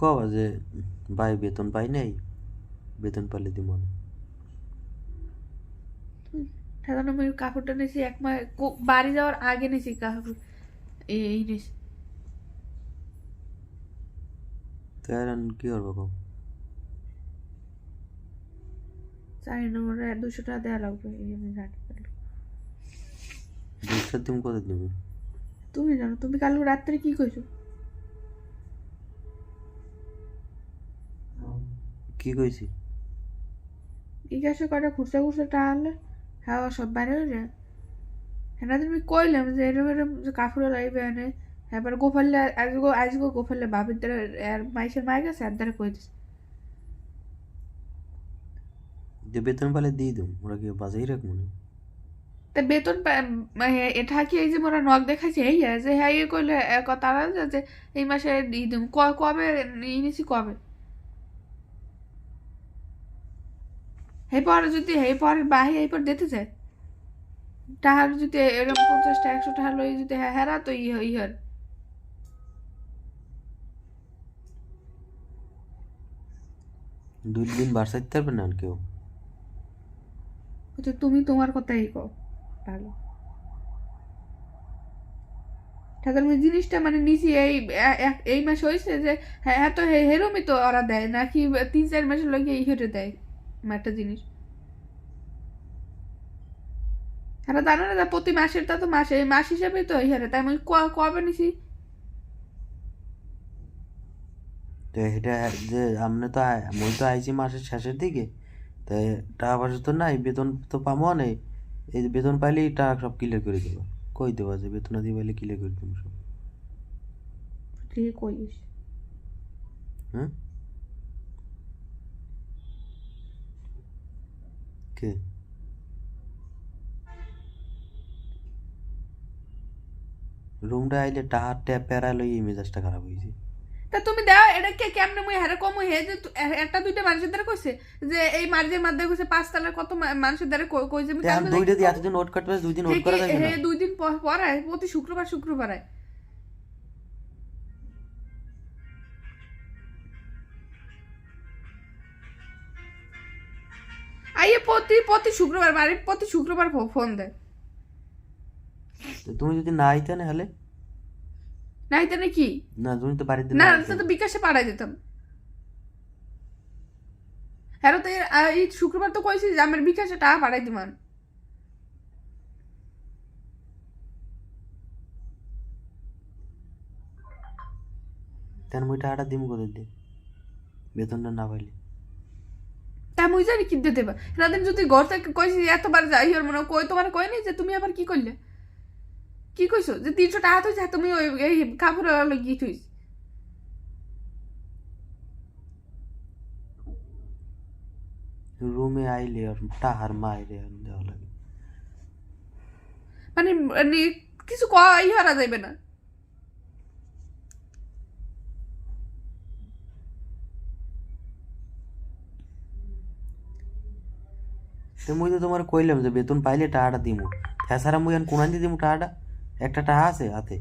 কবা যে ভাই বেতন পাই নাই বেতন পাইলে দিব না সাধারণ আমি কাপড়টা নিয়েছি এক মাস বাড়ি যাওয়ার আগে নিয়েছি কাপড়। এই নিয়েছি তো কি করব কম চারি নম্বরে দুশো টাকা দেওয়া লাগবে এই আমি জানি দুশো দিন কত দিবি তুমি জানো তুমি কাল রাত্রে কি কইছো? কি কইছি? জিজ্ঞাসা করে খুচরা খুচরা টানলে হাওয়া সব বাইরে হয়ে যায়। হ্যাঁ তুমি কইলাম যে এরম এরম যে লাগবে এনে এবার গোফাল্লে আজগো আজগো গোফাল্লে বাবির দ্বারা আর মাইসের মাই গেছে আর দ্বারা কই দিছে যে বেতন পাইলে দিয়ে দিম ওরা কি বাজাই রাখ মনে তা বেতন মানে এটা কি এই যে মোরা নখ দেখাচ্ছে এই যে হ্যাঁ ইয়ে কথা না যে এই মাসে দিয়ে দিম ক- কবে নিয়েছি কবে? হে পরে যদি পরে বাহি এই পর দিতে যায়। টাহার যদি এরকম পঞ্চাশটা একশো টাকা লই যদি হ্যাঁ হেরা তো ই ই দুই দিন না আর কেউ? তো তুমি তোমার কথাই কো ভালো। ঠাকুর জিনিসটা মানে নিছি এই এই মাস হয়েছে যে হ্যাঁ তো হে- হেরমই তো ওরা দেয় নাকি তিন চার মাসের লগে ইহরে দেয়? একটা জিনিস। হ্যাঁ জানো না প্রতি মাসের তা তো মাসে মাস হিসাবেই তো হ্যাঁ তাই আমি কবে নিছি? তো এটা যে আমনে তো মই তো আইছি মাসের শেষের দিকে তাই টাকা পয়সা তো নাই বেতন তো পাবো নেই এই বেতন পাইলেই টাকা সব ক্লিয়ার করে দেবো। কই দেবো যে বেতন দিয়ে পাইলে ক্লিয়ার করে দেবো সব। তুই কইস? হ্যাঁ? কে রুমটা আইলে টাহার ট্যাপ প্যারা লই এই মেজাজটা খারাপ হয়েছে তা তুমি দাও এটা কে কেমনে মুই হারে কম? হে যে একটা দুইটা মানুষের দ্বারা কইছে যে এই মার্জের মাধ্যমে কইছে পাঁচ তালার কত মানুষের দ্বারা কই- কইছে। আমি দুইটা দিয়ে। এতদিন নোট কাটবে দুই দিন নোট করা যাবে না। দুই দিন প- পড়ায় প্রতি শুক্রবার শুক্রবার। আয়। প্রতি প্রতি শুক্রবার বাড়ির প্রতি শুক্রবার ফোন দেয়। তুমি যদি না আইতে না হলে নাই তো কি? না তুমি তো বাড়িতে না না তো বিকাশে পাঠাই দিতাম। হ্যাঁ তো এই শুক্রবার তো কইছি যে আমার বিকাশে টাকা পাঠাই দিমান তেন মই টাকাটা দিম করে দিয়ে? বেতনটা না পাইলে। তা মুই জানি কি দিতে দেবা। রাতেন যদি ঘর থেকে কইছি এতবার যাই ওর মনে কই তোমার কই নাই যে তুমি আবার কি করলে? কি কইছো? যে তিনশো টাকা তো তুমি ওই এই কাপড় গিয়ে থুইস রুমে আইলে আর টাহার মাইরে দেওয়া লাগে। মানে মানে কিছু কই হারা যাইবে না। তো মুই তো তোমার কইলাম যে বেতন পাইলে টাকাটা দিমু। এছাড়া মুই এখন কোনান দিয়ে দিমু টাকাটা একটা টাকা আছে হাতে।